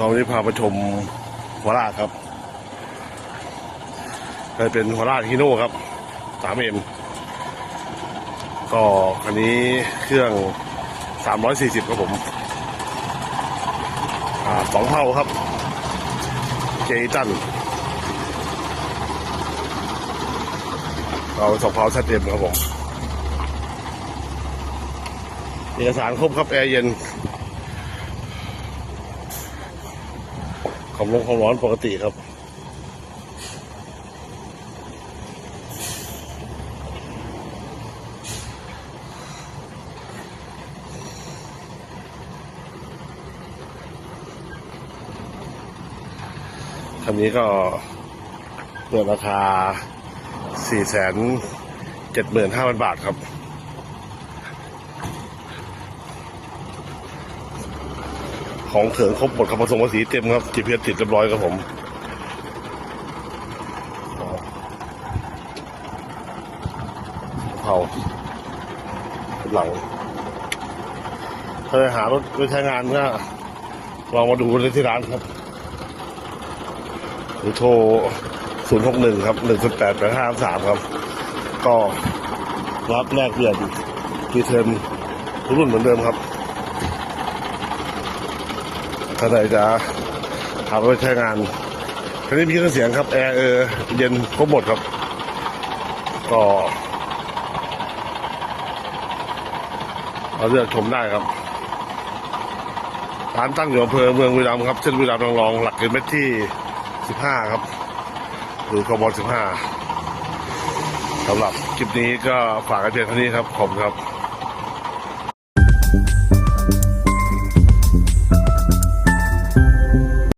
ก็วันนี้พาไปชมหัวลากครับก็เป็นหัวลากฮีโน่ครับสามเอ็มก็คันนี้เครื่องสามร้อยสี่สิบครับผมสองเท่าครับ เจตันเราสองเท่าชัดเจนครับผม เอกสารครบครับ แอร์เย็น ความร้อนความร้อนปกติครับคันนี้ก็เปิดราคา 4 7 5 0 0 0 บาทครับ ของเขิงครบหมดครับผสมภาษีเต็มครับจีพีติดเรียบร้อยครับผมเผาหลังถ้าจะหารถไปใช้งานก็ลองมาดูเลยที่ร้านครับ หรือโทร 061 ครับ108 853 ครับ ก็รับแลกเปลี่ยนกีเทนทุกรุ่นเหมือนเดิมครับ ถ้าไหนจะหาไปใช้งานคันนี้มีเครื่องเสียงครับ แอร์เออเย็นครบหมดครับ ก็เราเลือกชมได้ครับร้านตั้งอยู่อำเภอเมืองบุรีรัมครับ เส้นบุรีรัมย์รองรอง หลักกิโลเมตรที่ 15 ครับหรือกม15สำหรับคลิปนี้ก็ฝากกันเพียงเท่านี้ครับ ขอบคุณครับ